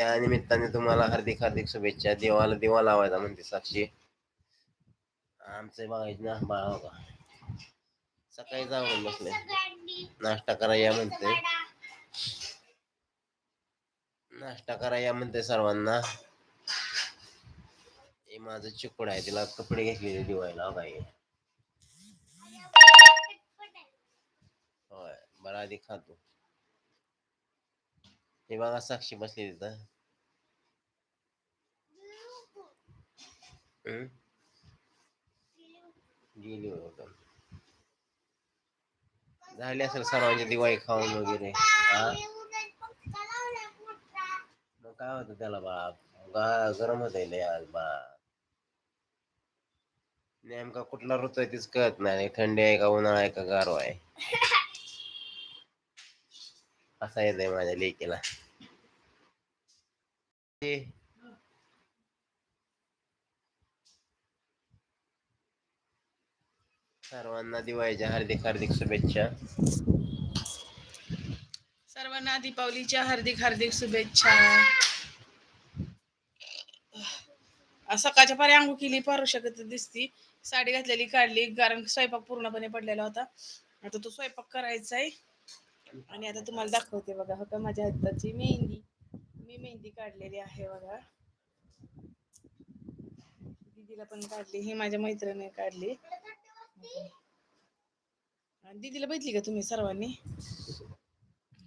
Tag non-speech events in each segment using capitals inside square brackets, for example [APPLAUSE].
त्या निमित्ताने तुम्हाला हार्दिक हार्दिक शुभेच्छा. देवाला दिवा लावायचा म्हणते साक्षी. आमचे बघायचे ना बाळा बघा. सकाळी जाऊन बसले. नाश्ता करा या म्हणते. नाश्ता करा या म्हणते सर्वांना. हे माझं चिकूड आहे. तिला कपडे घेतलेले दिवायला बाई होय बरं आधी खातो हे बघा साक्षी बसली तिथं? गेली झाली असेल सर्वांची दिवाळी खाऊन वगैरे. हा? मग काय होतं त्याला बाळा गरम होत आज बाळा नेमका कुठला ऋतू आहे तीच कळत नाही. थंडी आहे का उन्हाळा आहे का गारवा आहे? [LAUGHS] असा येत आहे माझ्या लेकीला सर्वांना दिवाळीच्या हार्दिक हार्दिक शुभेच्छा सर्वांना दीपावलीच्या हार्दिक हार्दिक शुभेच्छा सकाळच्या पारी आंघोळ केली पारू शकत दिसती. साडी घातलेली काढली. कारण स्वयंपाक पूर्णपणे पडलेला होता. आता तो स्वयंपाक करायचा आहे आणि आता तुम्हाला दाखवते बघा हो का माझ्या हाताची मेहंदी. मी मेहंदी काढलेली आहे बघा. दीदीला पण काढली ही माझ्या मैत्रिणीने काढली. आणि दीदीला बघितली का तुम्ही सर्वांनी?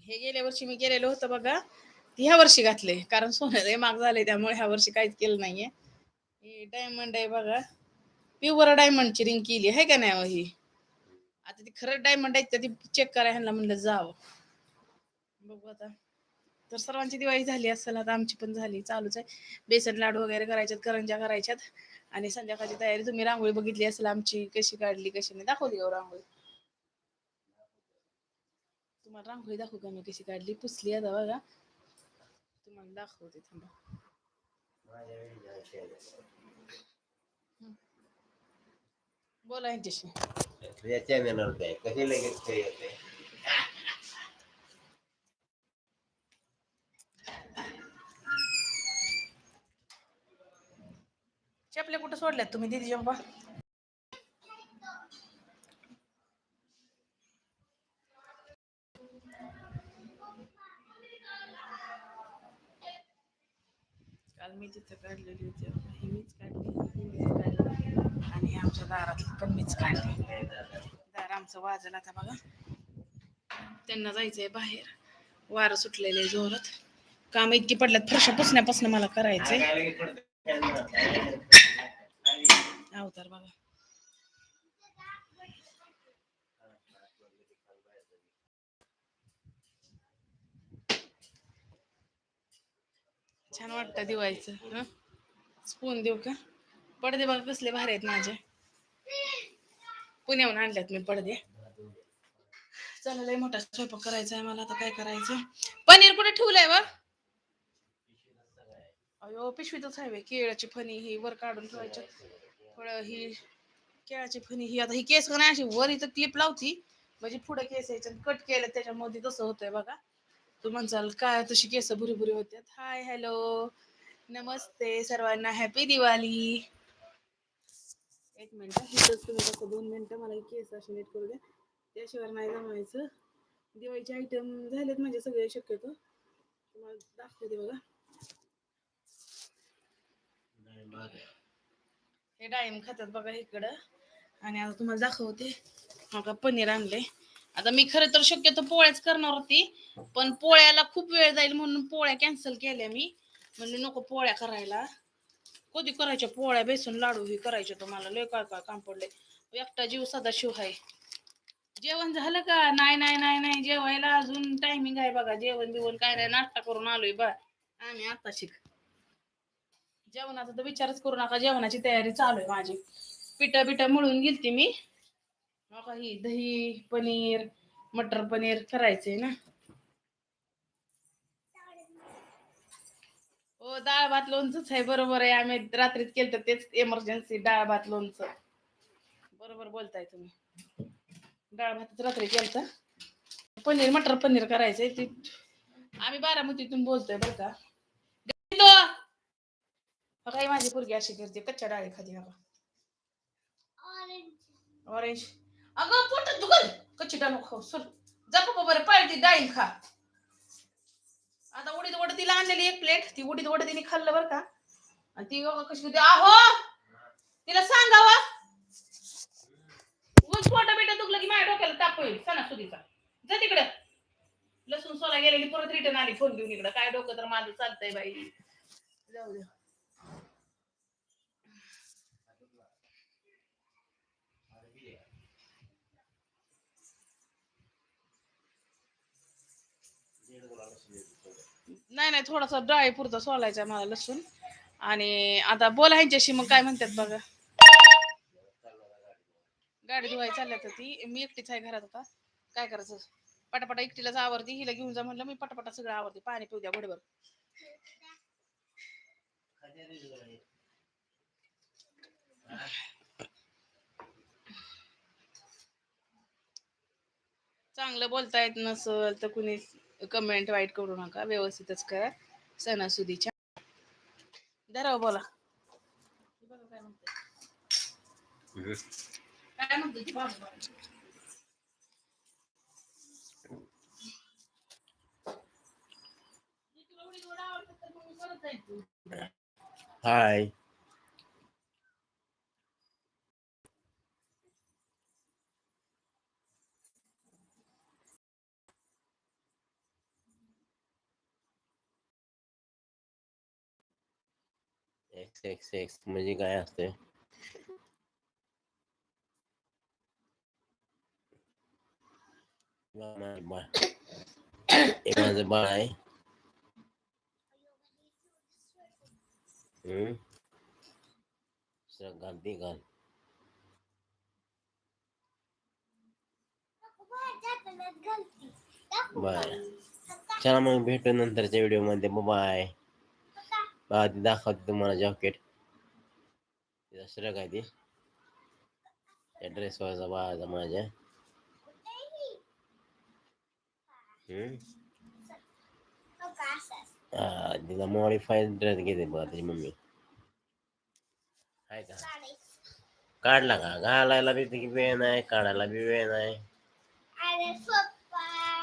हे गेल्या वर्षी मी गेलेलो होतं बघा. ह्या वर्षी घातले कारण सोनं माग झाले त्यामुळे ह्या वर्षी काहीच केलं नाहीये. हे डायमंड आहे बघा. प्युअर डायमंडची रिंग केली आहे का नाही हो ही? आता ती खरं डायमंड आहे ती चेक करा ह्यांना म्हणलं जावं. बघू आता. तर सर्वांची दिवाळी झाली असेल आता आमची पण झाली चालूच आहे. बेसन लाडू वगैरे करायच्यात करंजा करायच्यात. आणि संध्याकाळची तयारी तुम्ही रांगोळी बघितली असेल आमची कशी काढली कशी नाही. दाखवली का हो रांगोळी. तुम्हाला रांगोळी दाखवू का मी कशी काढली? पुसली आता बघा. तुम्हाला दाखवते थांबा. बोला यांच्याशी. चॅनलवर काय कशी लगेच ते येते? चपल्या कुठं सोडल्यात तुम्ही दिदी बाबा काल मी तिथं काढलेली होती. ही मीच काढली आणि आमच्या दारातली पण मीच काढली. दार आमचं वाजलं आता बघा. त्यांना जायचंय बाहेर. वारं सुटलेले जोरात. काम इतकी पडल्यात फरशा पुसण्यापासून मला करायचंय. अवतार बघा. छान वाटतं दिवाळीचं हं? स्पून देऊ का? पडदे बघा कसले भारी आहेत माझे. पुण्याहून आणल्यात मी पडदे. चला लय मोठा स्वयंपाक करायचा आहे मला आता काय करायचं? पनीर कुठे ठेवलंय वा? अयो पिशवीतच आहे केळाची फणी ही वर काढून ठेवायची. फळं ही केळाची फणी ही आता ही केस का नाही अशी वर इथं क्लिप लावती. म्हणजे पुढे केस यायचं कट केलं त्याच्यामध्ये तसं होतंय बघा. तू म्हणसाल काय तशी केस भुरी भुरी होत्यात? Hi hello. नमस्ते सर्वांना. हॅपी दिवाळी. एक मिनिट इथंच तुम्ही कसं दोन मिनिटं मला केस अशी नीट करू द्या. त्याशिवाय नाही जमायचं दिवाळीचे आयटम झालेत म्हणजे सगळे शक्यतो. तुम्हाला दाखवते बघा. हे डाळिंब खातात बघा इकडं. आणि आता तुम्हाला दाखवते. मग पनीर आणले आता मी खरं तर शक्यतो पोळ्याच करणार होती पण पोळ्याला खूप वेळ जाईल म्हणून पोळ्या कॅन्सल केल्या मी. म्हणजे नको पोळ्या करायला. कधी करायच्या पोळ्या? बेसन लाडू ही करायचे तुम्हाला लय काय काय काम पडले एकटा जीव सदा शिव आहे जेवण झालं का? नाही नाही नाही नाही. जेवायला अजून टायमिंग आहे बघा. जेवण बिवण काय नाही. नाश्ता करून आलोय बा आम्ही आता शिक. जेवणाचा तर विचारच करू नका. जेवणाची तयारी चालू आहे माझी. पिठं बिठा मिळून गेलती मी. नका ही दही पनीर मटर पनीर करायचंय ना. हो डाळ भात लोणचंच आहे बरोबर आहे. आम्ही रात्रीत केलं तर तेच इमर्जन्सी डाळ भात लोणचं. बरोबर बोलताय तुम्ही. डाळ भातच रात्री केलं पनीर मटर पनीर करायचंय ते आम्ही बारामतीतून बोलतोय बरं का. काही माझी पोरगी अशी करते कच्च्या डाळी खाती बघा. ऑरेंज अगं पोट दुखल. कच्ची नको खाऊ सर जा पप्पा बरं पाळती डाळी खा. आता उडीद वड तिला आणलेली एक प्लेट ती उडीद वड तिने खाल्लं बरं का. आणि ती कशी होती. आहो! तिला सांगावा. उगाच पोटा बेटा दुखलं की माझ्या डोक्याला ताप होईल. सणासुदीचा. जा तिकडं. लसूण सोला गेलेली परत रिटर्न आली फोन घेऊन इकडं. काय डोकं तर माझं चालतंय बाई. जाऊ दे. नाही नाही थोडासा डाळी पुरता सोलायचा मला लसूण. आणि आता बोला ह्यांच्याशी मग काय म्हणतात बघा. गाडी धुवाय चालल्या तर ती. मी एकटीच आहे घरात आता. काय करायचं? पटापटा एकटीलाच आवरती हिला घेऊन जा म्हणलं मी पटापटा सगळं आवरते. पाणी पिऊ द्या बरोबर चांगलं बोलता येत नसल तर कुणी कमेंट वाईट करू नका. व्यवस्थितच करा. सणासुदीच्या. धराव बोला. काय म्हणतो ती बाबा? तुला उडीद वडा आवडतात तर मग मी करत जाईन तू. हाय एक्स एक्स एक्स म्हणजे काय असते माझं बाळ हे आहे हम्म सगळं घाल ते घाल बर चला मग भेटू नंतरच्या व्हिडिओमध्ये बाय आधी दाखवते तुम्हाला जॉकेट आहे ती? ड्रेस वरचा बाळाचा माझ्या. हा तिला मॉडिफाईड ड्रेस घेते बघा त्याची मम्मी. आहे का? काढला का? घालायला बी ती वेळ नाही काढायला बी वेळ नाही.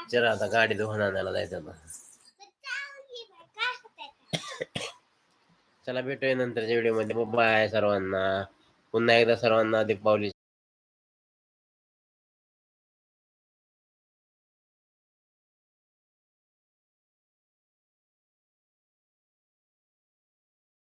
चला आता गाडी आणायला जायचं आता. चला भेटूया नंतरच्या व्हिडिओमध्ये. बाय सर्वांना. पुन्हा एकदा सर्वांना दीपावली